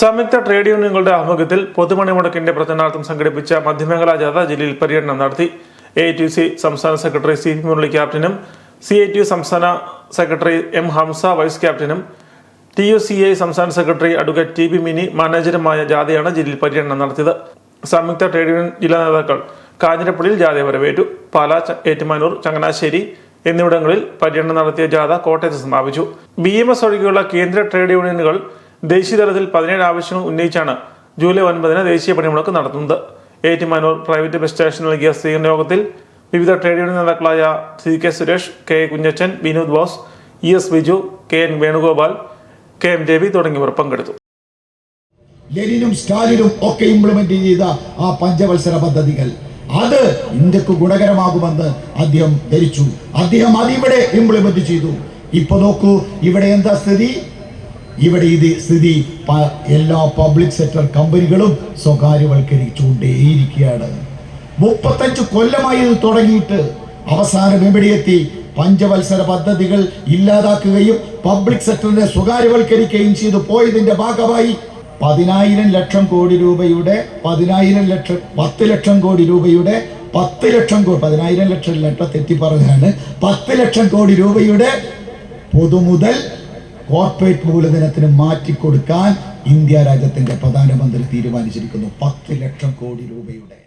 സംയുക്ത ട്രേഡ് യൂണിയനുകളുടെ ആഭിമുഖ്യത്തിൽ പൊതുമണിമുടക്കിന്റെ പ്രചരണാർത്ഥം സംഘടിപ്പിച്ച മധ്യമേഖലാ ജാഥ ജില്ലയിൽ പര്യടനം നടത്തി. എ ടി സി സംസ്ഥാന സെക്രട്ടറി സി പി മുരളി ക്യാപ്റ്റനും സി ഐ ടി സംസ്ഥാന സെക്രട്ടറി എം ഹംസ വൈസ് ക്യാപ്റ്റനും ടി യു സി ഐ സംസ്ഥാന secretary advocate T B Mini മാനേജരുമായ ജാഥയാണ് ജില്ലയിൽ പര്യടനം നടത്തിയത്. സംയുക്ത ട്രേഡ് യൂണിയൻ ജില്ലാ നേതാക്കൾ കാഞ്ഞിരപ്പള്ളിയിൽ ജാഥയെ വരവേറ്റു. പാലാ ഏറ്റുമാനൂർ ചങ്ങനാശ്ശേരി എന്നിവിടങ്ങളിൽ പര്യടനം നടത്തിയ ജാഥ കോട്ടയത്ത് സമാപിച്ചു. ബി എം എസ് ഒഴികെയുള്ള കേന്ദ്ര ട്രേഡ് യൂണിയനുകൾ ദേശീയ തലത്തിൽ പതിനേഴ് ആവശ്യങ്ങൾ ഉന്നയിച്ചാണ് ജൂലൈ ഒൻപതിന് ദേശീയ പണിമുടക്ക് നടത്തുന്നത്. ഏറ്റുമാനൂർ പ്രൈവറ്റ് ബസ് സ്റ്റേഷൻ നൽകിയ സ്വീകരണ യോഗത്തിൽ വിവിധ ട്രേഡ് യൂണിയൻ നേതാക്കളായ C K Suresh K Kunjachan Vinod Bose E S Biju K N Venugopal K M Ravi തുടങ്ങിയവർ പങ്കെടുത്തു. ലെനിനും സ്റ്റാലിനും ഒക്കെ ഇംപ്ലിമെന്റ് ചെയ്ത ആ പഞ്ചവത്സര പദ്ധതികൾ അത് ഇന്ത്യയ്ക്ക് ഗുണകരമാകുമെന്ന് അദ്ദേഹം ധരിച്ചു. അദ്ദേഹം അതിവിടെ ഇംപ്ലിമെന്റ് ചെയ്തു. ഇപ്പൊ നോക്കൂ ഇവിടെ എന്താ സ്ഥിതി? ഇവിടെ ഇത് സ്ഥിതി എല്ലാ പബ്ലിക് സെക്ടർ കമ്പനികളും സ്വകാര്യവൽക്കരിച്ചുകൊണ്ടേയിരിക്കുകയാണ്. മുപ്പത്തഞ്ച് കൊല്ലമായി ഇത് തുടങ്ങിയിട്ട് അവസാനം എവിടെയെത്തി പഞ്ചവത്സര പദ്ധതികൾ ഇല്ലാതാക്കുകയും പബ്ലിക് സെക്ടറിനെ സ്വകാര്യവൽക്കരിക്കുകയും ചെയ്തു. പോയതിന്റെ ഭാഗമായി പതിനായിരം ലക്ഷം കോടി രൂപയുടെ പതിനായിരം ലക്ഷം പത്ത് ലക്ഷം കോടി രൂപയുടെ പത്ത് ലക്ഷം കോടി പതിനായിരം ലക്ഷം ലക്ഷം തെറ്റി പറഞ്ഞാണ് പത്ത് ലക്ഷം കോടി രൂപയുടെ പൊതുമുതൽ കോർപ്പറേറ്റ് മൂലധനത്തിന് മാറ്റിക്കൊടുക്കാൻ ഇന്ത്യ രാജ്യത്തിന്റെ പ്രധാനമന്ത്രി തീരുമാനിച്ചിരിക്കുന്നു. പത്ത് ലക്ഷം കോടി രൂപയുടെ.